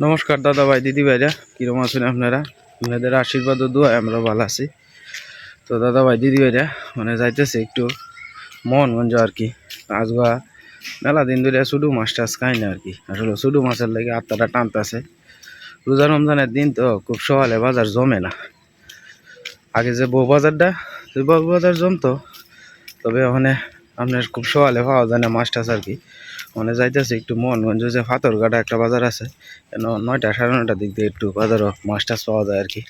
নমস্কার দাদা ভাই, দিদি ভাইরা কীরকম আছেন আপনারা? আপনাদের আশীর্বাদ ও দোয়ায় আমরা ভালো আছি। তো দাদা ভাই, দিদি ভাইরা মানে যাইতেছে একটু মন মঞ্জ আর কি। আজগা মেলা দিন ধরে শুধু মাছ টাছ খাই না আর কি। আসলে শুধু মাছের লাগে আত্মাটা টানতেছে। রোজা রমজানের দিন তো খুব সকালে বাজার জমে না। আগে যে বউ বাজারটা বউ বাজার জমতো, তবে ওখানে আপনার খুব সকালে পাওয়া যায় না মাছ টাছ আর কি। মানে যাইতেছে একটু মন যে ফাতরঘাটা একটা বাজার আছে, কেন নয়টা সাড়ে নয়টার দিক দিয়ে একটু বাজারও মাছ টাছ পাওয়া যায় আর কি।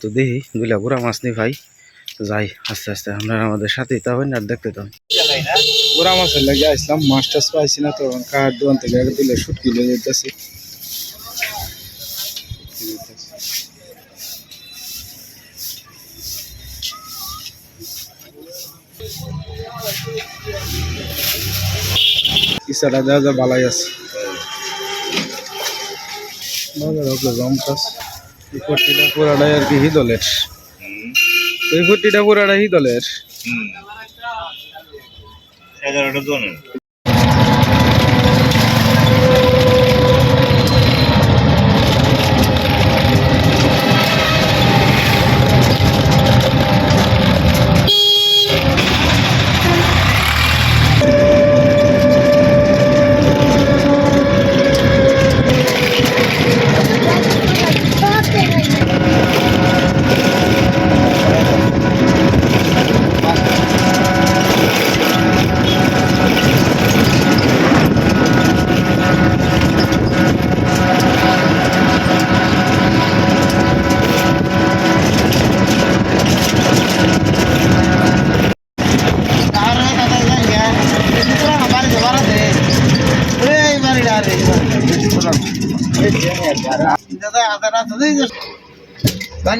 তো দেখি দুইলা গুড়া মাছ নি ভাই যাই, আস্তে আস্তে আমরা আমাদের সাথেই তা হবেন আর দেখতে তো। গুড়া মাছের লাগে আসলাম মাছ টাছ পাইছি না তো কার দোকান থেকে দিলে শুটকি লেগে যেতেছি ইসারা দেওয়া যা বালাই আছে। জমকাস পুরাটাই আর কি হিদলের। এই পট্টিটা পুরাটা হিদলের। এগারোটা জন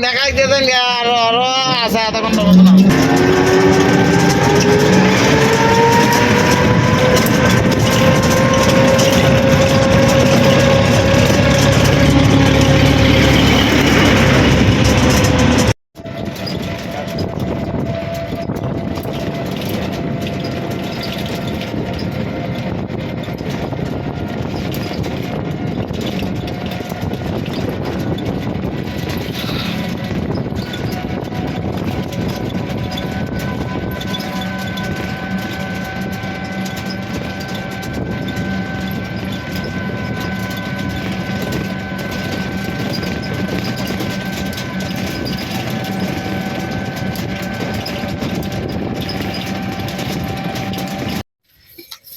দেখাই দিয়ে দেন আরও আরও আছে আধা ঘণ্টা মতো না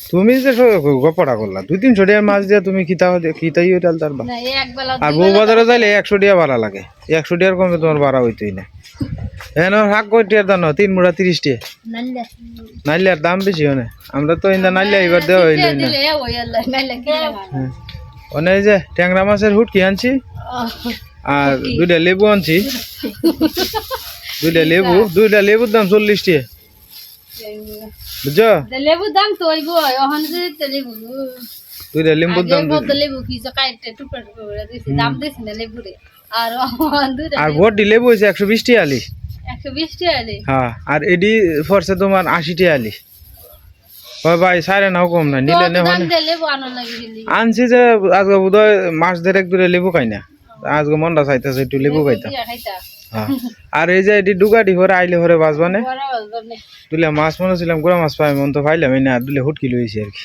তুমি যে গপটা করলা দুই তিনশো টাকার মাছ দিয়ে তুমি খিতা খিতাই ডাল তার না এই একবেলা আর বউ বাজারে যাইলে একশো টাকা ভাড়া লাগে। একশো টাকার কমে তোমার ভাড়া হইতোই না। হ্যাঁ শাক কই টিয়ার দাম তিন মুড়া তিরিশ টাকা। নাইলে। নাইলে দাম বেশি হয় না। আমরা তো ইন্দা নাইলে এবার দেওয়া হইল না। হ্যাঁ। ওনে যে ট্যাংরা মাছের হুটকি আনছি আর দুইটা লেবু আনছি। দুইটা লেবু দুইটা লেবুর দাম চল্লিশ টাকা। বুঝছ? লেবু দাম তো ওইব ওখানে যদি লেবু। দুইটা লেবুর দাম আগে লেবু কি যে কাইটে টুকরা টুকরা করে দাম দিছি না লেবুরে। আর আর লেবু। একশো বিশ টাকা আলি একশো বিশ টাকা আলে হ্যাঁ আর এডি ফরছে তোমার আশি টাকা আলি হয় ভাই সাড়ে নাও কম না নিলে নে গেলি আনছি যে আজকে বোধহয় মাস দেড়েক দূরে লেবু খাই না। আজকে মনটা চাইতেছে একটু লেবু খাইতাম খাইতা। আর এই যে এটি ডুগাটি ভরে আইলে ভরে বাঁচবানে দুলে মাছ মনে ছিলাম গোড়া মাছ পাই মন তো পাইলাম না আর দুলে হুটকি লইছি আর কি।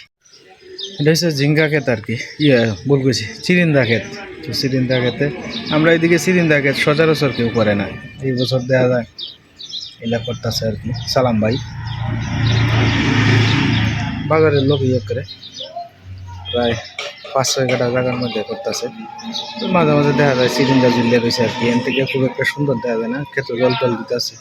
এটা হচ্ছে ঝিঙ্গা ক্ষেত আর কি। ইয়ে বল গেছি চিরিন্দা ক্ষেত। তো চিরিন্দা ক্ষেতে আমরা এদিকে চিরিন্দা ক্ষেত সচরাচর কেউ করে না। এই বছর দেখা যায় এলা করতেছে আর কি। সালাম ভাই। বাজারের লোক ইয়ে করে। প্রায় পাঁচ ছয় কাটা জায়গার মধ্যে করতেছে। মাঝে মাঝে দেখা যায় সিলিন্ডার জিল্লে রয়েছে আর কি। এন থেকে খুব একটা সুন্দর দেখা যায় না, ক্ষেত্রে জল টল দিতেছে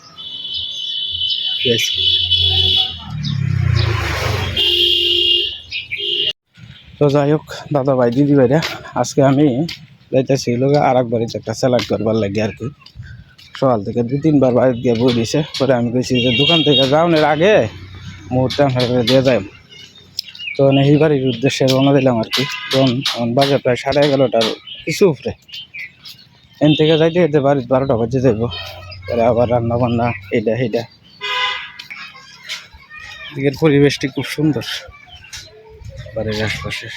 তো যাই হোক দাদা ভাই দিদি ভাইরা আজকে আমি যাইতেছি লোক আর এক বাড়িতে একটা স্যালাড করবার লাগে আর কি। সকাল থেকে দু তিনবার বাড়ি দিয়ে বই দিছে। পরে আমি কইছি যে দোকান থেকে যাওনের আগে মুহূর্তে দিয়ে যাই তো এই বাড়ির উদ্দেশ্যে রওনা দিলাম আর কি। তখন এখন বাজে প্রায় সাড়ে এগারোটার কিছু উপরে। এন থেকে যাইতে যেতে বাড়ির বারোটা বাজে যাইব। তারা আবার রান্না বান্না এইটা এইটা দিকের পরিবেশটি খুব সুন্দর। বাড়ির আশপাশে।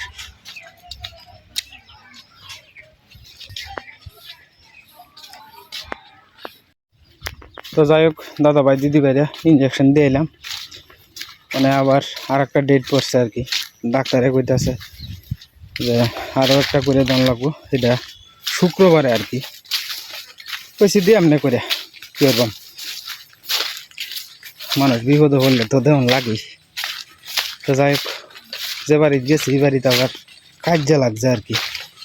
তো যাই হোক দাদা ভাই দিদি ভাইরা ইঞ্জেকশন দিয়ে এলাম। মানে আবার আর একটা ডেট পড়ছে আর কি। ডাক্তারে কইতাছে যে আরও একটা করে দাম লাগবো, এটা শুক্রবারে আর কি। কইছি দিয়ে এমনি করে, কি মানুষ বিপদ হলে তো দেওয়ান লাগেই। তো যাই হোক, যে বাড়িতে গেছি, এই বাড়িতে আবার কাজ্যা লাগছে আর কি।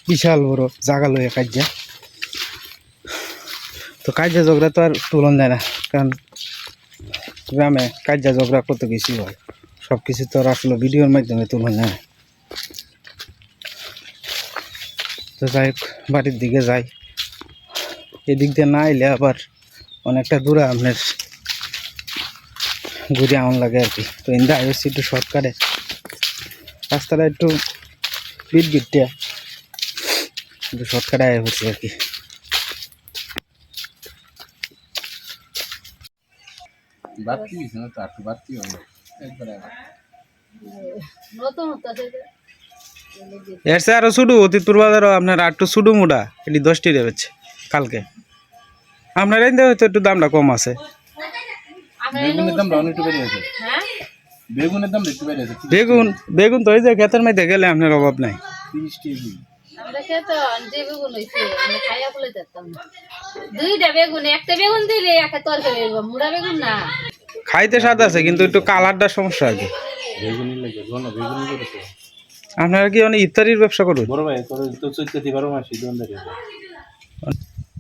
বিশাল বড় জাগা লইয়া কাজ্যা। তো কাজ্যা ঝগড়া তো আর তুলন যায় না, কারণ গ্রামে কাজ্যা ঝগড়া কত কিছু হয়। সব কিছু তো আর আসলে ভিডিওর মাধ্যমে তুলন যায় না। তো যাই বাড়ির দিকে যাই। এদিক দিয়ে না এলে আবার অনেকটা দূরে আপনার ঘুরে আমন লাগে আর কি। তো ইন্দা আইসি একটু শর্টকাটে রাস্তাটা একটু বিট বিটটা একটু শর্টকাটে আয় হচ্ছে আর কি। বাড়তি গেছে না তো একটু বাড়তি হবে একবারে নতুন হতাছে যে। এর সে আরও শুডু অতিতুর বাজারও আপনার আর একটু শুডু মুডা এটি দশটি রেবেছে কালকে। আপনার এই হয়তো একটু দামটা কম আছে। আমরা বেগুনের দাম রাউন্ড একটু বেড়ে আছে হ্যাঁ? বেগুনের দাম একটু বেড়ে আছে বেগুন বেগুন তো ওই যে ক্ষেতের মধ্যে গেলে আপনার অভাব নাই। তিরিশ কেজি। আমরা খেতে যে বেগুন হয়েছে আমরা খাইয়া বলে যেতাম না। দুইটা বেগুন একটা বেগুন দিলে একটা তরকারি বেগুন মুড়া বেগুন না। খাইতে স্বাদ আছে কিন্তু একটু কালারটার সমস্যা আছে। আপনারা কি অনেক ইত্যাদির ব্যবসা করুন বড় ভাই তোর তো চৈত্র বারো মাসে দোকানদারি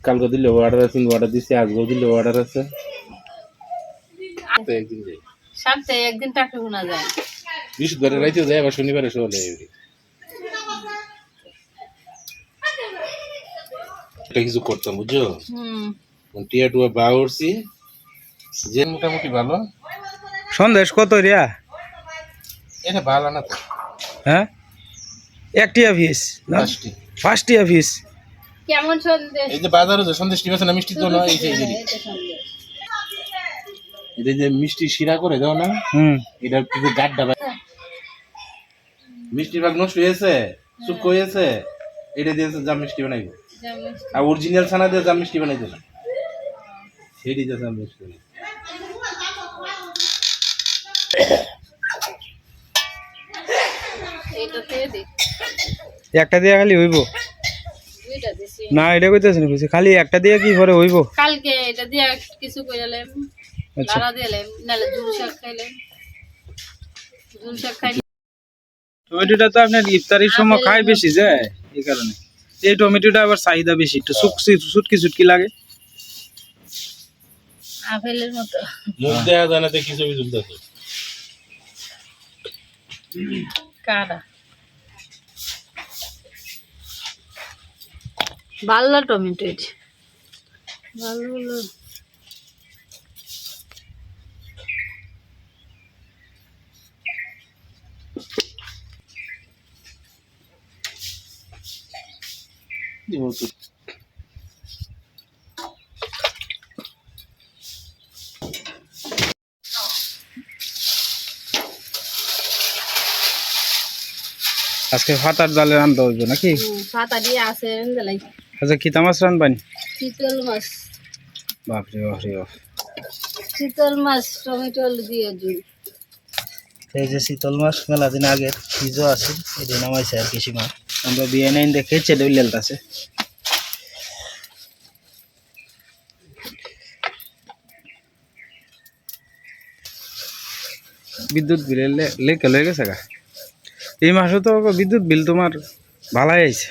কালকে দিলে অর্ডার আছে অর্ডার দিছে আজকেও দিলে অর্ডার আছে। একদিন যাই। সপ্তাহে একদিন টাকা গুনা যায়। বৃহস্পতিবারে রাইতেও যায় আবার শনিবারে এটা কিছু করতাম বুঝছ? টিয়া টুয়া বা উঠছি যে মোটামুটি ভালো। সন্দেশ কত রিয়া? এটা ভালো না হ্যাঁ? না? পাঁচটি। পাঁচটিয়া পিস। কেমন সন্দেশ? এই যে বাজারে যে সন্দেশ টিপ না মিষ্টি তো না এই যে। এই যে এটা যে মিষ্টি শিরা করে দাও না হুম। এটা কিন্তু গাড্ডা ভাই। মিষ্টির ভাগ নষ্ট হয়েছে শুক্ক হয়েছে এটা দিয়ে জাম মিষ্টি বানাইবো। আর অরিজিনাল ছানা দিয়ে জাম মিষ্টি বানাইতে না সেটি দিয়ে জাম মিষ্টি বানাই একটা দিয়ে খালি হইব। না এটা কইতেছে না কইছে খালি একটা দিয়ে কি করে হইব? কালকে এটা দিয়ে কিছু কইলাম আচ্ছা। দিলাম নালে জুল শাক খাইলাম। জুল শাক খাই টমেটোটা তো আপনার ইফতারির সময় খায় বেশি যায় এই কারণে। এই টমেটোটা আবার চাহিদা বেশি একটু শুকসি সুটকি সুটকি লাগে। আপেলের মতো। মুখ দেখা যায় না কিছু কিছু কাটা ভালো টমেটো এটা ভালো ভালো আজকে ফাতার জালে রান্ধতে হইব নাকি? পাতা দিয়ে আছে রেঞ্জালাই আচ্ছা কিতা মাছ রান্ধবানি চিতল মাছ। বাপরে বাপরে বাপ। চিতল মাছ টমেটো দিয়ে জুল এই যে শীতল মাছ মেলা দিন আগে ফ্রিজও আছে এটা নামাইছে আর কিছু মাছ আমরা বিয়ে নাইন দেখে চেটে লেলতাছে বিদ্যুৎ বিল লেকে লয়ে গেছে গা? এই মাসে তো বিদ্যুৎ বিল তোমার ভালাই আইছে।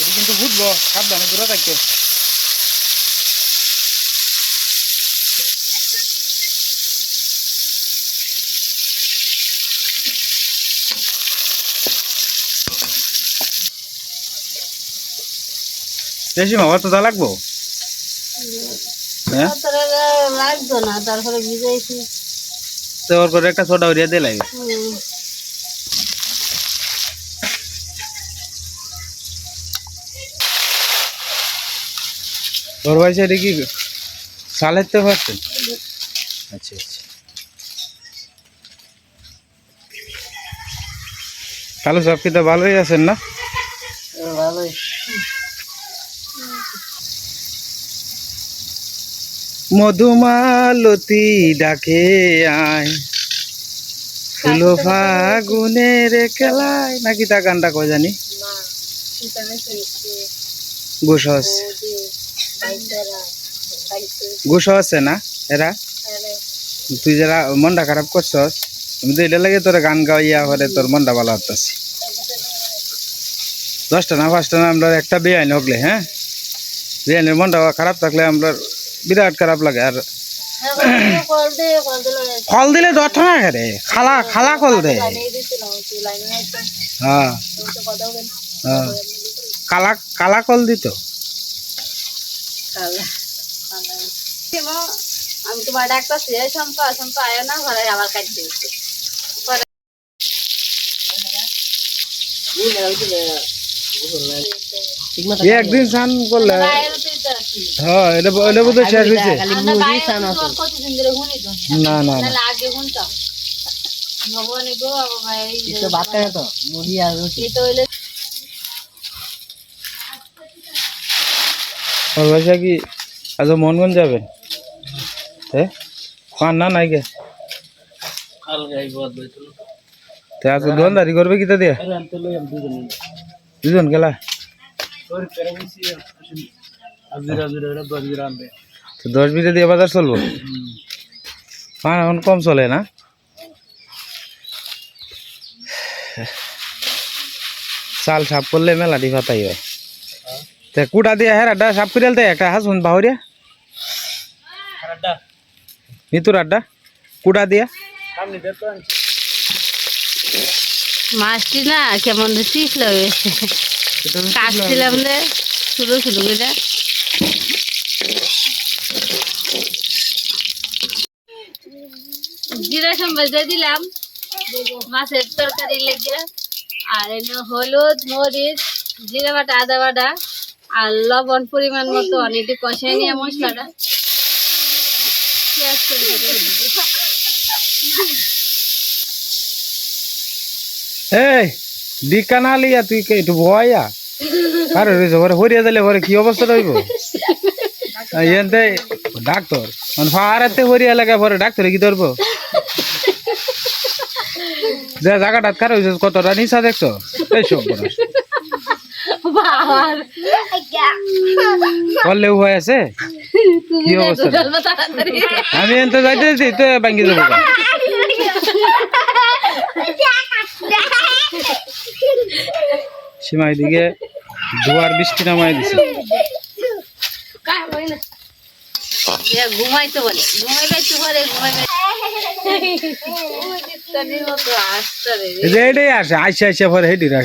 এটা কিন্তু ফুটবো সাবধানে দূরে থাকতে। বেশি মাবা তো তা লাগবো। হ্যাঁ? লাগতো না তারপরে ভিজাইছি। তো ওর করে একটা ছোটা উড়িয়ে দিয়ে লাগে হুম। তোর ভাই সেটা কি চালাতে পারছেন আচ্ছা আচ্ছা কালু সব কি তো ভালোই আছেন না ভালোই মধুমালতি ডাকে আয়। ফুলো ফাগুনের খেলায়। নাকি তা গানটা কয় জানি? গোস গোস আছে না এরা? তুই যারা মনটা খারাপ করছস আমি তো এটা লাগে তোর গান গাইয়া করে তোর মনটা ভালো হতাছি। দশটা না পাঁচটা না আমরা একটা বেআইন হকলে হ্যাঁ? বেআইনের মনটা খারাপ থাকলে আমরা বিরাট খারাপ লাগে আর কল দিল দশ রে খালা খালা কল দে। হ্যাঁ। হ্যাঁ। কালা কালা কল দিত। কালা কালা। আমি তোমার ডাক্তার শম্পা শম্পা আয় না ঘরে আবার কাটতে একদিন স্নান করলে। হ্যাঁ এটা এটা বোধহয় শেষ হয়েছে। না না পয়সা কি আজ মনগন যাবেন হ্যাঁ খান না নাই গে তে আজকে দোকানদারি করবে কিতা দিয়ে? দুজন গেলা? তো দশ বিঘে দিয়ে বাজার চলবো? পান এখন কম চলে না? চাল সাফ করলে মেলা দি ফাতাই হয়। তে কুটা দিয়ে হ্যাঁ আড্ডা সাফ করে আলতে একটা হাসুন বাহুরিয়া মিতুর আড্ডা কুটা দিয়া। মাছটি না কেমন শিখলো কাটছিলাম রে শুরু শুরু করে। জিরা সম্বাস দিয়ে দিলাম মাছের তরকারি লেগে আর এনে হলুদ মরিচ জিরা বাটা আদা বাটা আর লবণ পরিমাণ মতো অনেকটি কষাই নিয়ে মশলাটা। পেঁয়াজ করে এই দিকা না লিয়া তুই কে একটু ভয়া আরে রয়েছে পরে হরিয়া দিলে পরে কি অবস্থা রইব? এনতে ডাক্তার। মানে ফারাতে হরিয়া লাগে পরে ডাক্তারে কি ধরবো? যে জায়গাটা খারাপ হয়েছে কতটা নিশা দেখছ? এই সব বরস। বাবার। হয়ে আছে? কি অবস্থা? আমি এনতে যাইতে যাইতে তো ভাঙ্গি যাব। সীমা এদিকে জোয়ার বৃষ্টি নামাই দিছে। ঘুমাইতে বলে। ঘুমাইলে আসে আইসে আইসে পরে করে।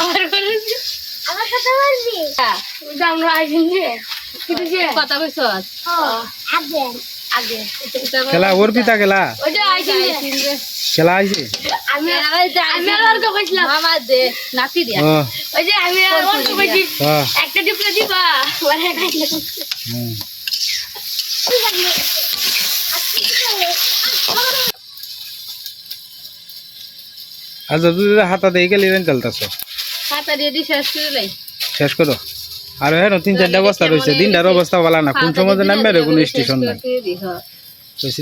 আমার ঘরে কথা কইছ? আগে। খেলা ওর পিতা খেলা? খেলা আমি আর তো কইছিলাম মামা দে নাতি দিয়া ও। ওই যে আমি আর অল্প কইছি হ্যাঁ একটা ডিপলে দিবা। ওরে খাইলে হুম। আচ্ছা যদি হাতা দিয়ে গেলি চলতেছ খাতা দিয়ে শেষ করে শেষ করো। আর হ্যাঁ তিন চারটা বস্তা রয়েছে। দিনটার অবস্থা ভালো না। কোন সময় নামবে রে কোনো স্টেশন নাই।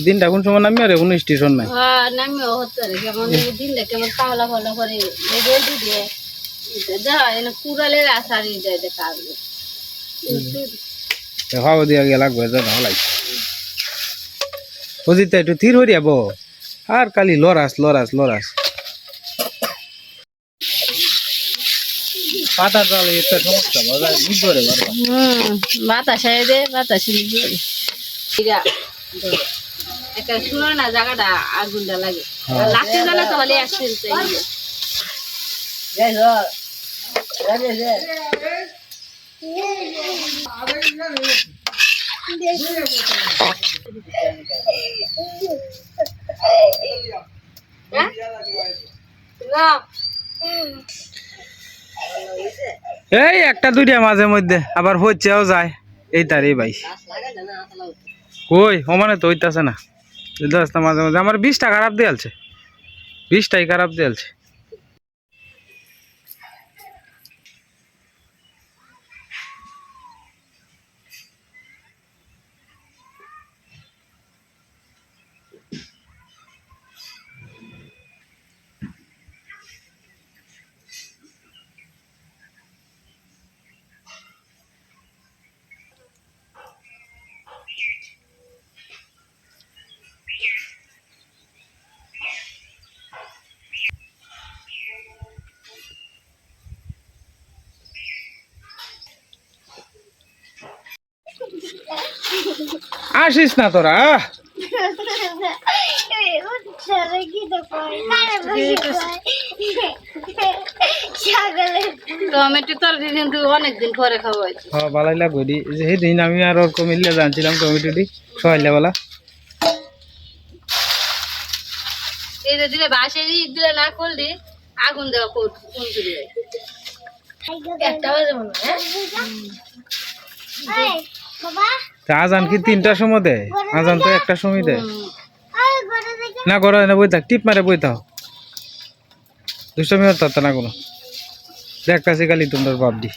দিনটা কোন সময় নামবে রে কোনো স্টেশন নাই। হ্যাঁ দেয় খাওয়া গিয়ে লাগবে হলাই। একটু আর কালি লরাস লরাস লরাস। পাতা চালে একটা সমস্যা বাজার বুঝতে রে বারবার। হুম বাতাসে দে বাতাসে একটা শুনো না জায়গাটা আগুনটা লাগে। লাগতে গেলে তো অ্যাক্সিডেন্ট চাই না এই একটা দুইটা মাঝে মধ্যে, আবার হচ্ছেও যায়। এই তারই ভাই। কই সমানে তো হইতাছে না। এই মাঝে মাঝে আমার বিশটা খারাপ দিয়ালছে বিশটাই খারাপ দিয়ালছে আসিস না তোরা। টমেটো তরকারি কিন্তু অনেকদিন পরে খাব হয়েছে। হ্যাঁ ভালোই লাগবে দি। সেদিন আমি আর ওর মিললে জানছিলাম সহাইলে বলা এই যে দিলে বাসে দিলে না করলে আগুন দেওয়া কোন চুরি যায় একটা বাজে মনে হয় হ্যাঁ? তা আজান কি তিনটার সময় দেয়? আজান তো একটা সময় দেয়। না করো না বই থাক টিপ মারে বই থাও দুষ্টমি হতো না কোনো। দেখতাছি খালি তোমার বাপডি।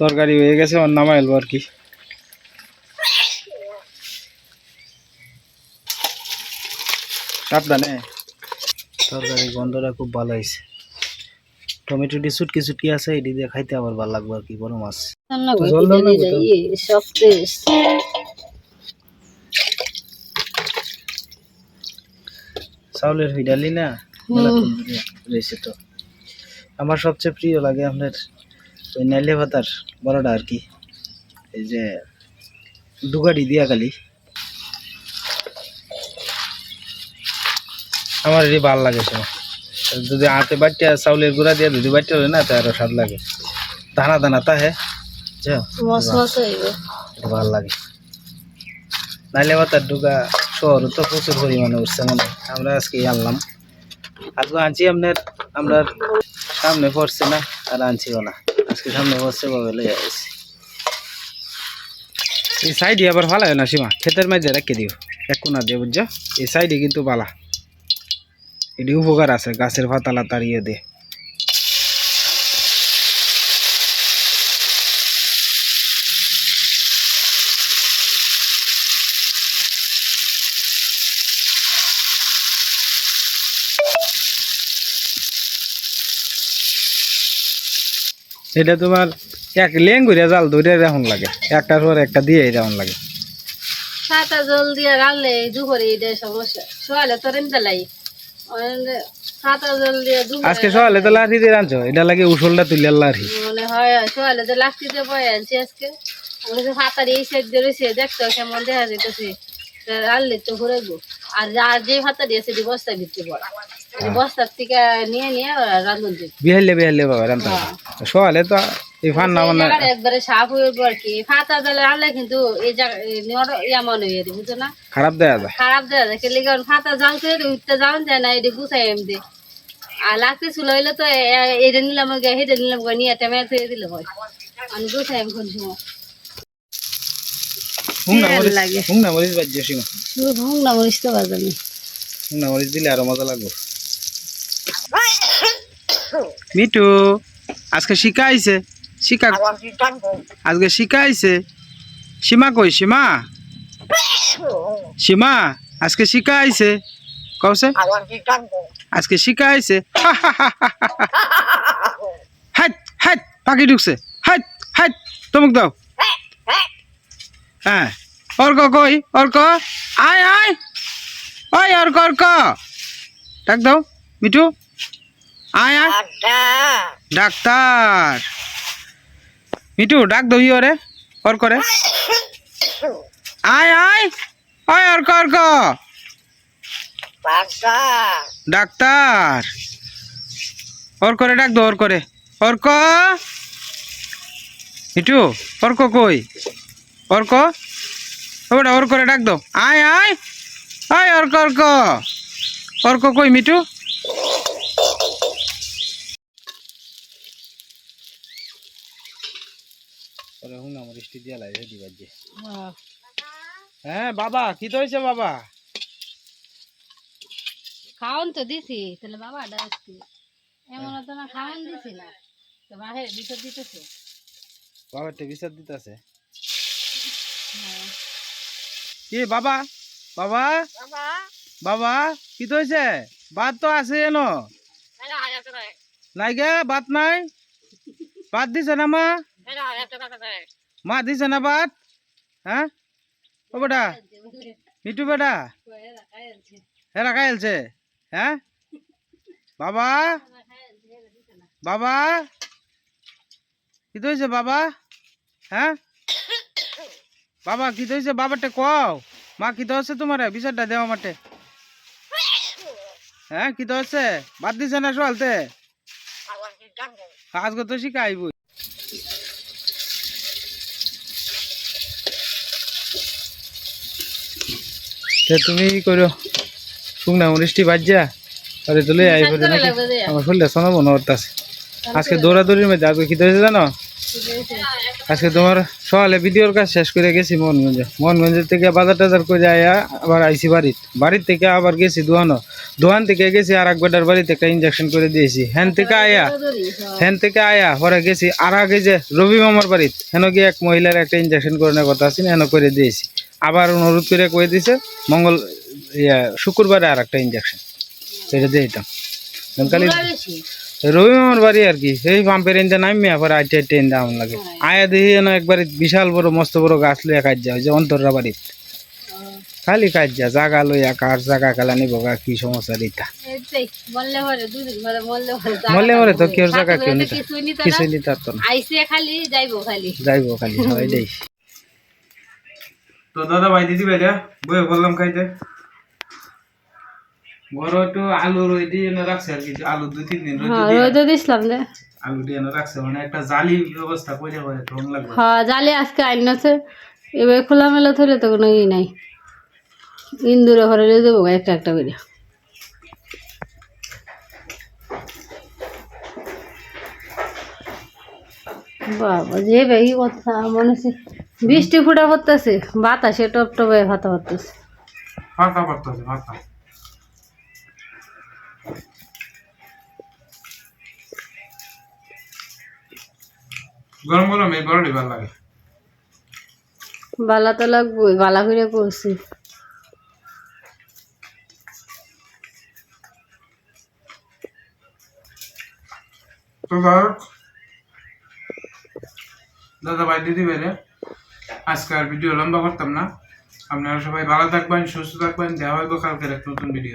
তরকারি হয়ে গেছে ওর নামা আর কি সাবধানে। তরকারি গন্ধটা খুব ভালো হয়েছে। টমেটোটি সুটকি সুটকি আছে এটি দিয়ে খাইতে আবার ভালো লাগবে আর কি বড় মাছ। জল দাও না দিলে কোথাও? ইয়ে চাউলের ভিডালি না? রয়েছে তো। আমার সবচেয়ে প্রিয় লাগে আপনার ওই নাইলে ভাতার বড়টা আর কি। এই যে দুগাড়ি দিয়া খালি আমার এটি ভালো লাগে সব যদি হাতে বাটটা চাউলের গুঁড়া দিয়ে যদি বাটটা হলে না তো আরও স্বাদ লাগে। দানা দানা তা হ্যাঁ ভালো লাগে। নাইলে ভাতার ডুগা শহর তো প্রচুর পরিমাণে উঠছে মনে আমরা আজকে আনলাম। আজকে আনছি আপনার আমরা সামনে পড়ছে না আর আনছিও না। আজকে সামনে পড়ছে ভাবে লইয়া গেছি এই সাইডে আবার ভালো হয় না সীমা। ক্ষেতের মাঝে রেখে দিও। এক কোনা দিয়ে বুঝছ? এই সাইডে কিন্তু বালা এটি উপকার আছে, গাছের পাতালা তাড়িয়ে দিয়ে এটা তোমার এক লেঙ্গুরিয়া জাল ধরে এখন লাগে। একটার পর একটা দিয়ে যেমন লাগে। সাতা জল দিয়ে রাখলে দুপুরে এটা সমস্যা। সকালে তো রেমতে লাই আজকে সকালে তো লাঠি দিয়ে আনছো এটা লাগে উসলটা তুলে লাঠি। মনে হয় সকালে তো লাস্টিতে বয়ে আনছি আজকে। আমি তো ফাতার এই সাইড দিয়ে রয়েছে দেখতো কেমন দেখা যেতেছে আনলে তো ঘুরে গো। আর আর যে ভাতা দিয়েছে দি বস্তার ভিতরে পড়া। এই বস্তার থেকে নিয়ে নিয়ে রান্ধন দিই বিহাইলে বিহাইলে বাবা রান্তা সকালে তো এই ফান না মানে একবারে সাফ হয়ে আর কি। ফাতা আনলে কিন্তু এই জায়গা ইয়া মনে হয়ে যাবে বুঝছ না? খারাপ দেয়া যায়। খারাপ দেওয়া যায়। কেলে কারণ ফাতা উঠতে যায় না এটি গুছাই এমনি। আর লাগতে ছিল হইলে তো এটা নিলাম হেঁটে নিলাম গে নিয়ে টেমে থুয়ে দিলে হয়। আমি গুছাই এম কোন সময়। হুংনা মরিচ বাজ্য সীমা তো বাজানি হুংনা মরিচ দিলে আরও মজা লাগবে। মিটু আজকে শিখাইছে শিখা আজকে শিখাইছে সীমা কই সীমা? সীমা আজকে শিখাইছে কওছে আজকে শিখাইছে হাট হাট পাখি ঢুকছে। হাট হাট তমুক দাও। হ্যাঁ অর্ক কই? অর্ক? আয় আয়। ওই অর্ক অর্ক। ডাক দাও মিঠু। আয় আয়। ডাক্তার। মিঠু ডাক দাও ইয়রে অর্ক রে আয় আয় ওই অর্ক অর্ক ডাক্তার। ওর করে, ডাক দো ওর করে। অর্ক মিঠু অর্ক কই? অর্ক ওটা ওর করে, ডাক দো। আয় আয় আয় অর্ক অর্ক অর্ক কই মিঠু হ্যাঁ বাবা কি তো হয়েছে বাবা? খাওন তো দিছি তাহলে বাবা ডাকছি এমন তো না খাওন দিছি না। তো বাহে ভিতর দিতেছে। বাবা টেবিসার দিতেছে। কি বাবা? বাবা? বাবা? কি তো হয়েছে ভাত তো আছে এনো। নাই গে ভাত নাই? ভাত দিছে না মা? মা দিছে না ভাত? হ্যাঁ? ও বেটা মিটু বেটা? হেরা খাইলছে হ্যাঁ? বাবা? বাবা? কি হয়েছে বাবা? হ্যাঁ? বাবা কি হয়েছে বাবারটা কও। মা কি তো হচ্ছে তোমার? বিচারটা দেওয়া মাঠে হ্যাঁ কি তো হচ্ছে বাদ দিছে না সোয়ালতে আজকে তো তুমি কি করো শুকনা মরিচটি বাজ্যা আরে তুলে আই করে নাকি? আমার ফুলটা শোনাবো না ওর। আজকে দৌড়াদৌড়ির মধ্যে আজকে কি হয়েছে জানো? আজকে তোমার সকালে ভিডিওর কাজ শেষ করে গেছি মোহনগঞ্জে। মোহনগঞ্জের থেকে বাজার টাজার করে আয়া আবার আইসি বাড়ির বাড়ির থেকে আবার গেছি দোয়ানো। দোয়ান থেকে গেছি আর এক বেটার বাড়িতে একটা ইঞ্জেকশন করে দিয়েছি। হ্যান থেকে আয়া হ্যান থেকে আয়া পরে গেছি আর আগে যে রবি মামার বাড়িতে হেন গিয়ে এক মহিলার একটা ইঞ্জেকশন করানোর কথা আছে হেন করে দিয়েছি। আবার অনুরোধ করে কয়ে দিছে মঙ্গল ইয়া শুক্রবারে আর একটা ইঞ্জেকশন সেটা দিয়ে দিতাম। কালি রবি মামার বাড়ি আর কি এই পাম্পের ইঞ্জা নামি আবার আইটে আইটে ইঞ্জা আমার লাগে। আয়া দেখি যেন একবার বিশাল বড় মস্ত বড় গাছ লইয়া কাজ যায় যে অন্তররা বাড়িত। খালি কাজ যা জাগা লইয়া কার জাগা কালা নিব গা কি সমস্যা দিতা। মরলে মরে তো কেউ জাগা কেউ নিতা কিছুই নিত কিছুই না। আইসে খালি যাইবো খালি। যাইবো খালি সবাই যাই তো দাদা ভাই দিদি ভাই বয়ে বললাম খাইতে। বড় একটু আলু রই দিয়ে এনে রাখছে আর কি আলু দুই তিন দিন রোদে হ্যাঁ দিছিলাম রে। আলু দিয়ে এনে রাখছে মানে একটা জালি ব্যবস্থা করে পরে তখন লাগবে। হ্যাঁ জালে আজকে আইনছে এবার খোলা মেলা ধরে তো কোনো ই নাই। ইন্দুরে ঘরে লিয়ে দেবো একটা একটা করে বাবা যে বেশি কথা মনে হচ্ছে বৃষ্টি ফুটা পড়তেছে বাতাসে টপ টপে ভাতা পড়তেছে ফাঁকা পড়তেছে ফাঁকা। গরম গরম এই বড় ভালো লাগে। বালা তো লাগবো বালা করে করছি তো যাক, দাদা ভাই দিদি ভাই আজকে আর ভিডিও লম্বা করতাম না। আপনারা সবাই ভালো থাকবেন, সুস্থ থাকবেন। দেওয়া হইব কালকের এক নতুন ভিডিও